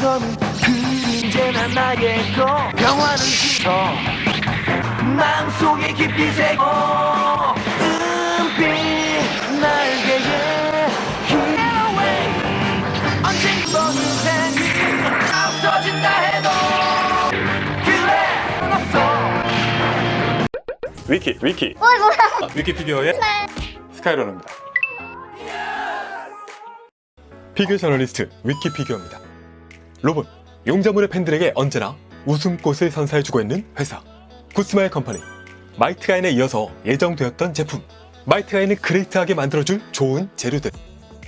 거는 그림자나 나의 거 영화는 지쳐 마음속에 깊이 새고 은빛 날개에 Get away 언젠가 인생이 없어진다 해도 그래 없어 위키 위키 어이 뭐야? 아, 위키피디어의 네. 스카이러너입니다. 피규어 저널리스트 위키피규어입니다. 로봇 용자물의 팬들에게 언제나 웃음꽃을 선사해주고 있는 회사 구스마일 컴퍼니 마이트가인에 이어서 예정되었던 제품 마이트가인을 그레이트하게 만들어줄 좋은 재료들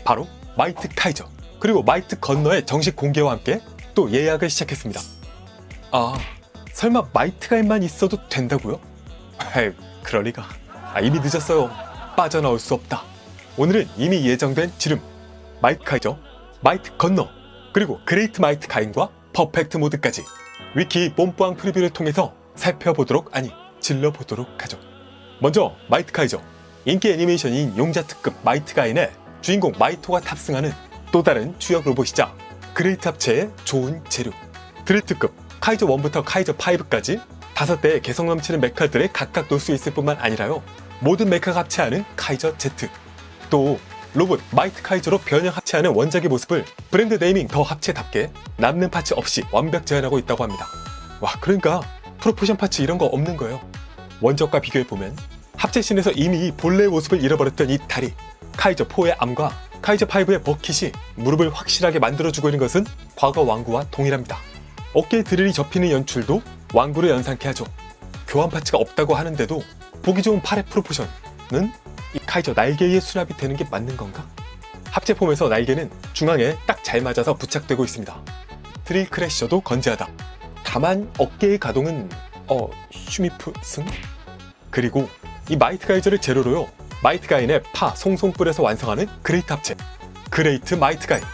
바로 마이트 카이저 그리고 마이트 건너의 정식 공개와 함께 또 예약을 시작했습니다. 아 설마 마이트가인만 있어도 된다고요? 에이, 그럴 리가. 아, 이미 늦었어요. 빠져나올 수 없다. 오늘은 이미 예정된 지름, 마이트 카이저, 마이트 건너, 그리고 그레이트 마이트 가인과 퍼펙트 모드까지 위키 뽐뿌앙 프리뷰를 통해서 살펴보도록 아니 질러보도록 하죠. 먼저 마이트 카이저, 인기 애니메이션인 용자 특급 마이트 가인의 주인공 마이토가 탑승하는 또 다른 주역 로봇이자 그레이트 합체의 좋은 재료. 드릴트급 카이저 1부터 카이저 5까지 다섯 대의 개성 넘치는 메카들을 각각 놓을 수 있을 뿐만 아니라요. 모든 메카가 합체하는 카이저 Z. 또 로봇 마이트 카이저로 변형 합체하는 원작의 모습을 브랜드 네이밍 더 합체답게 남는 파츠 없이 완벽 재현하고 있다고 합니다. 와 그러니까 프로포션 파츠 이런 거 없는 거예요. 원작과 비교해보면 합체신에서 이미 본래의 모습을 잃어버렸던 이 다리 카이저 4의 암과 카이저 5의 버킷이 무릎을 확실하게 만들어주고 있는 것은 과거 왕구와 동일합니다. 어깨에 드릴이 접히는 연출도 왕구를 연상케 하죠. 교환 파츠가 없다고 하는데도 보기 좋은 팔의 프로포션은 이 카이저 날개에 수납이 되는 게 맞는 건가? 합체 폼에서 날개는 중앙에 딱 잘 맞아서 부착되고 있습니다. 드릴 크래셔도 건재하다. 다만 어깨의 가동은 어 슈미프 승? 그리고 이 마이트 가이저를 재료로요 마이트 가인의 파 송송 뿌려서 완성하는 그레이트 합체 그레이트 마이트 가인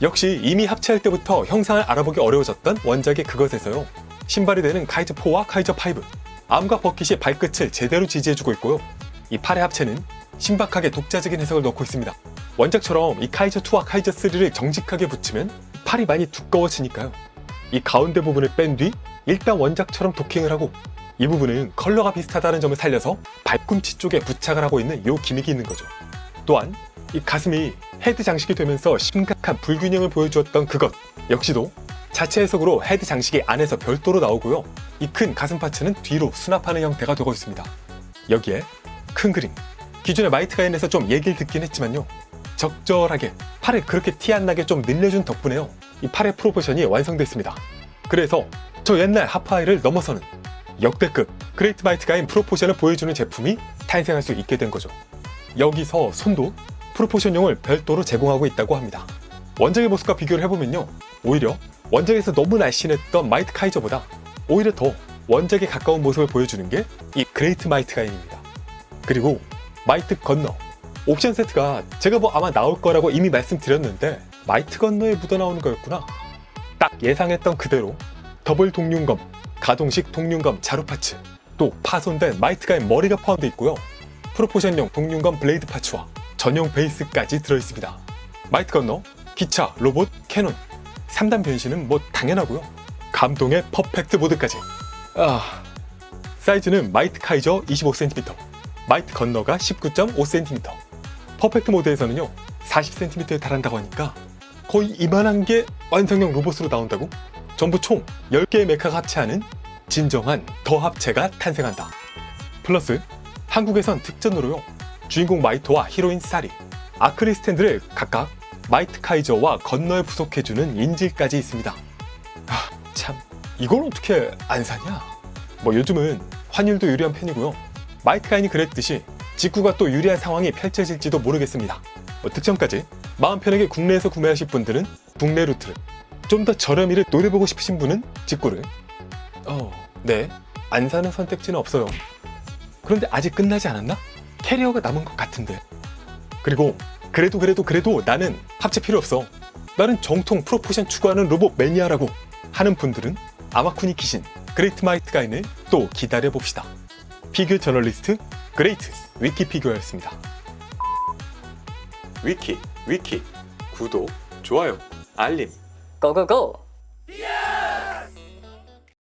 역시 이미 합체할 때부터 형상을 알아보기 어려워졌던 원작의 그것에서요 신발이 되는 카이저 4와 카이저 5 암과 버킷이 발끝을 제대로 지지해주고 있고요 이 팔의 합체는 신박하게 독자적인 해석을 넣고 있습니다 원작처럼 이 카이저 2와 카이저 3를 정직하게 붙이면 팔이 많이 두꺼워지니까요 이 가운데 부분을 뺀 뒤 일단 원작처럼 도킹을 하고 이 부분은 컬러가 비슷하다는 점을 살려서 발꿈치 쪽에 부착을 하고 있는 요 기믹이 있는 거죠. 또한 이 가슴이 헤드 장식이 되면서 심각한 불균형을 보여주었던 그것 역시도 자체 해석으로 헤드 장식이 안에서 별도로 나오고요. 이 큰 가슴 파츠는 뒤로 수납하는 형태가 되고 있습니다. 여기에 큰 그림 기존의 마이트 가인에서 좀 얘기를 듣긴 했지만요. 적절하게 팔을 그렇게 티 안 나게 좀 늘려준 덕분에요. 이 팔의 프로포션이 완성됐습니다. 그래서 저 옛날 하파이를 넘어서는 역대급 그레이트 마이트 가인 프로포션을 보여주는 제품이 탄생할 수 있게 된 거죠. 여기서 손도 프로포션용을 별도로 제공하고 있다고 합니다. 원작의 모습과 비교를 해보면요. 오히려 원작에서 너무 날씬했던 마이트 카이저보다 오히려 더 원작에 가까운 모습을 보여주는 게 이 그레이트 마이트 가인입니다. 그리고 마이트 건너 옵션 세트가 제가 뭐 아마 나올 거라고 이미 말씀드렸는데 마이트 건너에 묻어나오는 거였구나. 딱 예상했던 그대로 더블 동륜검, 가동식 동륜검 자루 파츠, 또 파손된 마이트가의 머리가 포함되어 있고요. 프로포션용 동륜검 블레이드 파츠와 전용 베이스까지 들어있습니다. 마이트 건너, 기차, 로봇, 캐논, 3단 변신은 뭐 당연하고요. 감동의 퍼펙트 모드까지. 아, 사이즈는 마이트 카이저 25cm, 마이트 건너가 19.5cm. 퍼펙트 모드에서는요, 40cm에 달한다고 하니까 거의 이만한 게 완성형 로봇으로 나온다고? 전부 총 10개의 메카가 합체하는 진정한 더 합체가 탄생한다. 플러스 한국에선 특전으로요. 주인공 마이토와 히로인 사리, 아크릴 스탠드를 각각 마이트 카이저와 건너에 부속해주는 인질까지 있습니다. 아, 참 이걸 어떻게 안 사냐? 뭐 요즘은 환율도 유리한 편이고요. 마이트 가인이 그랬듯이 직구가 또 유리한 상황이 펼쳐질지도 모르겠습니다. 뭐 특전까지 마음 편하게 국내에서 구매하실 분들은 국내 루트를 좀 더 저렴이를 노려보고 싶으신 분은 직구를 어, 네. 안 사는 선택지는 없어요. 그런데 아직 끝나지 않았나? 캐리어가 남은 것 같은데. 그리고 그래도 그래도 그래도 나는 합체 필요 없어. 나는 정통 프로포션 추구하는 로봇 매니아라고 하는 분들은 아마쿠니 키신 그레이트 마이트 가인을 또 기다려 봅시다. 피규어 저널리스트 그레이트 위키 피규어였습니다. 위키 위키 구독 좋아요 알림 고고고!